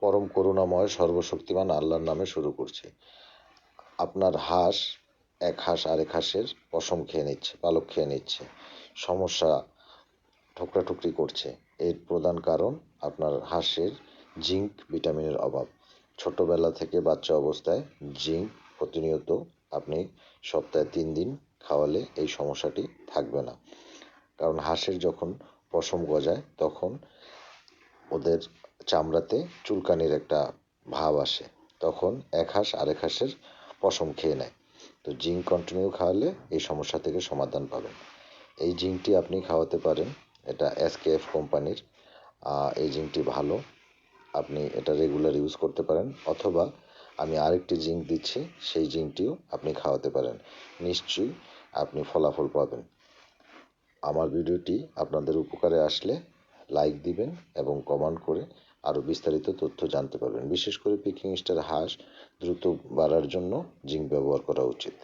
পরম করুণাময়, সর্বশক্তিমান আল্লাহর নামে শুরু করছি। আপনার হাঁস, এক হাঁস আরেক হাঁসের পশম খেয়ে নিচ্ছে, পালক খেয়ে নিচ্ছে, সমস্যা ঠুকরাঠুকরি করছে। এর প্রধান কারণ আপনার হাঁসের জিঙ্ক ভিটামিনের অভাব। ছোটোবেলা থেকে বাচ্চা অবস্থায় জিঙ্ক প্রতিনিয়ত আপনি সপ্তাহে তিন দিন খাওয়ালে এই সমস্যাটি থাকবে না। কারণ হাঁসের যখন পশম গজায়, তখন ওদের চামড়াতে চুলকানির একটা ভাব আসে। তখন এক হাঁস আরেক হাঁসের পশম খেয়ে নেয়। তো জিঙ্ক কন্টিনিউ খাওয়ালে এই সমস্যা থেকে সমাধান পাবেন। এই জিঙ্কটি আপনি খাওয়াতে পারেন, এটা এসকেএফ কোম্পানির। এই জিঙ্কটি ভালো। আপনি এটা রেগুলার ইউজ করতে পারেন, অথবা আমি আরেকটি জিঙ্ক দিচ্ছি, সেই জিঙ্কটিও আপনি খাওয়াতে পারেন। নিশ্চয়ই আপনি ফলাফল পাবেন। আমার ভিডিওটি আপনাদের উপকারে আসলে লাইক দিবেন এবং কমেন্ট করে আরও বিস্তারিত তথ্য জানতে পারবেন। বিশেষ করে পিকিং স্টার হাঁস দ্রুত বাড়ার জন্য জিঙ্ক ব্যবহার করা উচিত।